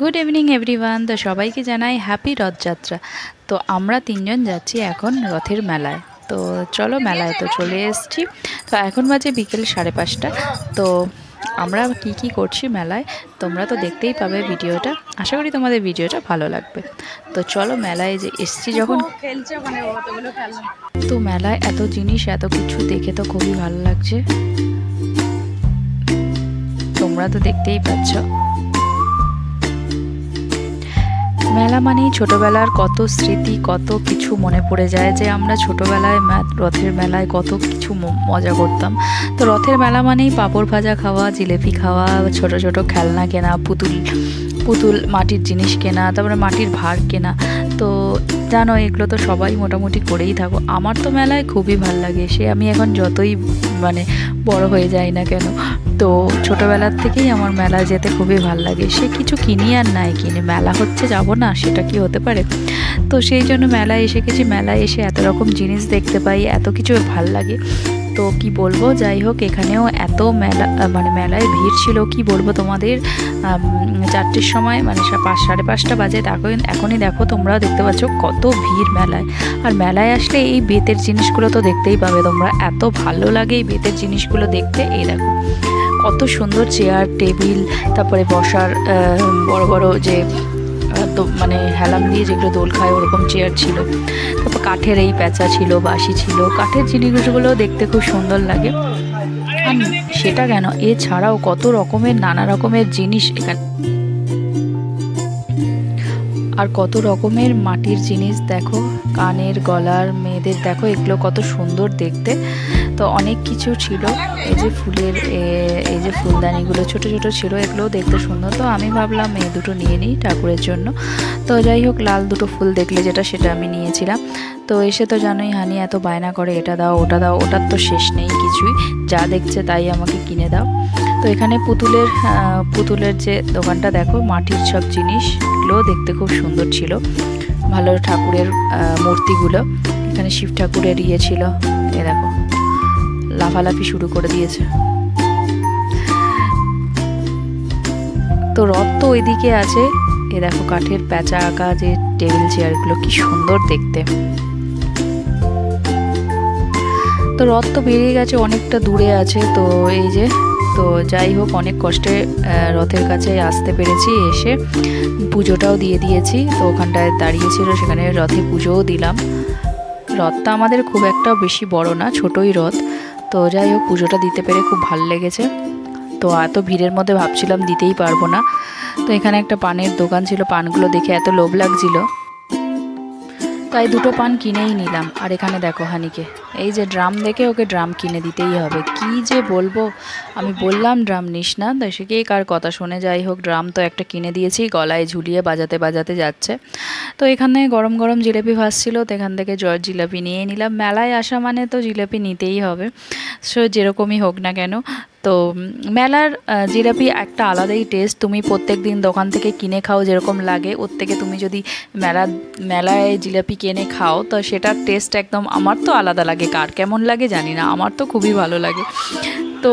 Good evening everyone তো সবাইকে জানাই হ্যাপি রথযাত্রা। তো আমরা তিনজন যাচ্ছি এখন রথের মেলায়। তো চলো মেলায় তো চলে এসেছি। তো এখন বাজে বিকেল সাড়ে পাঁচটা। তো আমরা কি কি করছি মেলায় তোমরা তো দেখতেই পাবে ভিডিওটা। আশা করি তোমাদের ভিডিওটা ভালো লাগবে। তো চলো মেলায় যে এসছি যখন তো মেলায় এত জিনিস এত কিছু দেখে তো খুবই ভালো লাগছে। তোমরা তো দেখতেই পাচ্ছ। মেলা মানেই ছোটবেলার কত স্মৃতি, কত কিছু মনে পড়ে যায় যে আমরা ছোটবেলায় রথের মেলায় কত কিছু মজা করতাম। তো রথের মেলা মানেই পাঁপড় ভাজা খাওয়া, জিলেপি খাওয়া, ছোট ছোট খেলনা কেনা, পুতুল পুতুল মাটির জিনিস কেনা, তারপরে মাটির ভার কেনা। তো জানো, এগুলো তো সবাই মোটামুটি করেই থাকো। আমার তো মেলায় খুবই ভালো লাগে। সে আমি এখন যতই মানে বড় হয়ে যাই না কেন, তো ছোটোবেলার থেকেই আমার মেলায় যেতে খুবই ভালো লাগে। সে কিছু কিনি আর নাই কিনে। মেলা হচ্ছে, যাব না, সেটা কি হতে পারে? তো সেই জন্য মেলায় এসে গেছি। মেলায় এসে এত রকম জিনিস দেখতে পাই, এত কিছু ভালো লাগে। তো কি বলব? যাই হোক, এখানেও এত মেলা মানে মেলায় ভিড় ছিল, কি বলব তোমাদের? চারটের সময় মানে পাঁচ, সাড়ে পাঁচটা বাজে, দেখো, এখনই দেখো, তোমরাও দেখতে পাচ্ছ কত ভিড় মেলায়। আর মেলায় আসলে এই বেতের জিনিসগুলো তো দেখতেই পাবে তোমরা। এত ভালো লাগে এই বেতের জিনিসগুলো দেখতে। এই দেখো, কত সুন্দর চেয়ার, টেবিল, তারপরে বসার বড় বড় যে মানে হেলাম দিয়ে যেগুলো দোল খায় ওরকম চেয়ার ছিল। তারপর কাঠের এই প্যাঁচা ছিল, বাঁশি ছিল। কাঠের জিনিসগুলো দেখতে খুব সুন্দর লাগে। সেটা কেন? এছাড়াও কত রকমের, নানা রকমের জিনিস এখানে আর কত রকমের মাটির জিনিস দেখো, কানের গলার মেয়েদের দেখো, এগুলো কত সুন্দর দেখতে। তো অনেক কিছু ছিল, এই যে ফুলের এই যে ফুলদানিগুলো ছোট ছোট ছিল, এগুলোও দেখতে সুন্দর। তো আমি ভাবলাম এই দুটো নিয়ে নিই ঠাকুরের জন্য। তো যাই হোক, লাল দুটো ফুল দেখলে যেটা, সেটা আমি নিয়েছিলাম। তো এসে তো জানোই হানি, এত বায়না করে, এটা দাও, ওটা দাও, ওটার তো শেষ নেই কিছুই। যা দেখছে তাই আমাকে কিনে দাও। তো এখানে পুতুলের পুতুলের যে দোকানটা দেখো, মাটির সব জিনিস এগুলোও দেখতে খুব সুন্দর ছিল। ভালো ঠাকুরের মূর্তিগুলো। এখানে শিব ঠাকুরের ইয়ে ছিল। এ দেখো, লাফালাফি শুরু করে দিয়েছে। তো রথ তো ওইদিকে আছে। এ দেখো, কাঠের প্যাঁচা আঁকা যে টেবিল, চেয়ারগুলো কি সুন্দর দেখতে। তো রথ তো বেরিয়ে গেছে, অনেকটা দূরে আছে। তো এই যে তো যাই হোক, অনেক কষ্টে রথের কাছে আসতে পেরেছি, এসে পুজোটাও দিয়ে দিয়েছি। তো ওখানটায় দাঁড়িয়েছিল সেখানে রথে পুজোও দিলাম। রথটা আমাদের খুব একটা বেশি বড় না, ছোটই রথ। তো যাই হোক, পুজোটা দিতে পেরে খুব ভালো লেগেছে। তো এত ভিড়ের মধ্যে ভাবছিলাম দিতেই পারব না। তো এখানে একটা পানের দোকান ছিল, পানগুলো দেখে এত লোভ লাগছিল। তাই দুটো পান কিনেই নিলাম। আর এখানে দেখো হানিকে। এই যে ড্রাম দেখে ওকে ড্রাম কিনে দিতেই হবে। কি যে বলব? আমি বললাম, ড্রাম নিস না। তাই সে কে কার কথা শুনে যাই হোক, ড্রাম তো একটা কিনে দিয়েছি, গলায় ঝুলিয়ে বাজাতে বাজাতে যাচ্ছে। তো এখানে গরম গরম জিলেপি ভাসছিল তো এখান থেকে জ জিলাপি নিয়ে নিলাম। মেলায় আসা মানে তো জিলাপি নিতেই হবে, সো যেরকমই হোক না কেন। তো মেলার জিলাপি একটা আলাদাই টেস্ট তুমি প্রত্যেক দিন দোকান থেকে কিনে খাও যেরকম লাগে, ওর থেকে তুমি যদি মেলা, মেলায় জিলাপি কিনে খাও, তো সেটার টেস্ট একদম আমার তো আলাদা লাগে। কার কেমন লাগে জানি না, আমার তো খুবই ভালো লাগে। তো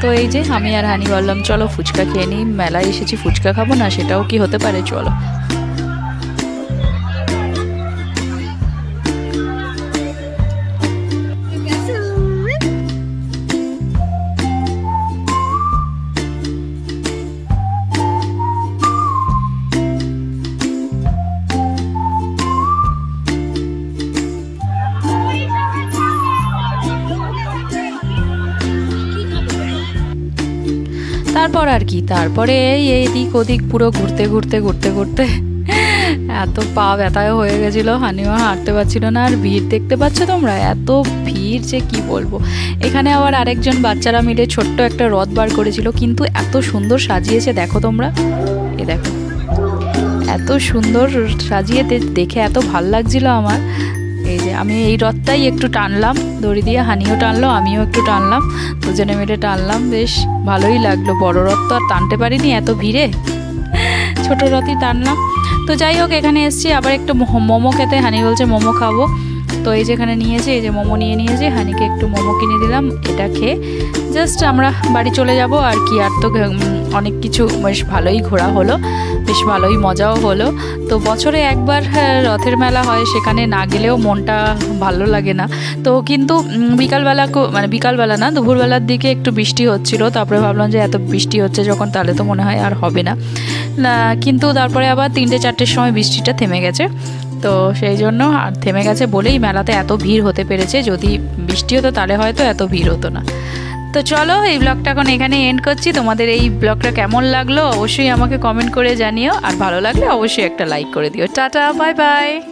তো এই যে আমি আর হানি বললাম, চলো ফুচকা খেয়ে নিই, মেলায় এসেছি ফুচকা খাব না, সেটাও কি হতে পারে, চলো। তারপর আর কি, তারপরে এই এদিক ওদিক পুরো ঘুরতে ঘুরতে ঘুরতে ঘুরতে এত পা ব্যথায় হয়ে গেছিল, হানিমা হাঁটতে পারছিল না আর ভিড় দেখতে পাচ্ছ তোমরা? এত ভিড় যে কি বলব? এখানে আবার আরেকজন বাচ্চারা মিলে ছোট্ট একটা রথ বার করেছিল, কিন্তু এত সুন্দর সাজিয়েছে, দেখো তোমরা। এ দেখো। এত সুন্দর সাজিয়ে দেখে এত ভালো লাগছিল আমার। যে আমি এই রথটাই একটু টানলাম, দড়ি দিয়ে হানিও টানলো, আমিও একটু টানলাম, দুজনে মিলে টানলাম, বেশ ভালোই লাগল। বড় রথ তো আর টানতে পারিনি, এত ভিড়ে। ছোট রথই টানলাম। তো যাই হোক, এখানে এসছি, আবার একটু মোমো খেতে। হানি বলছে, মোমো খাব। তো এই যেখানে নিয়েছে এই যে মোমো নিয়ে নিয়েছে হানিকে একটু মোমো কিনে দিলাম এটা খেয়ে জাস্ট আমরা বাড়ি চলে যাব আর কি আর তো অনেক কিছু বেশ ভালোই ঘোরা হলো বেশ ভালোই মজাও হলো। তো বছরে একবার হ্যাঁ, রথের মেলা হয় সেখানে না গেলেও মনটা ভালো লাগে না। তো কিন্তু বিকালবেলা মানে বিকালবেলা না দুপুরবেলার দিকে একটু বৃষ্টি হচ্ছিল তারপরে ভাবলাম যে এত বৃষ্টি হচ্ছে যখন তাহলে তো মনে হয় আর হবে না কিন্তু তারপরে আবার তিনটে চারটের সময় বৃষ্টিটা থেমে গেছে। তো সেই জন্য আর থেমে গেছে বলেই মেলাতে এত ভিড় হতে পেরেছে। যদি বৃষ্টি হতো তাহলে হয়তো এত ভিড় হতো না। তো চলো এই ব্লগটা এখন এখানে এন্ড করছি। তোমাদের এই ব্লগটা কেমন লাগল অবশ্যই আমাকে কমেন্ট করে জানিও। আর ভালো লাগলে অবশ্যই একটা লাইক করে দিও। Tata bye bye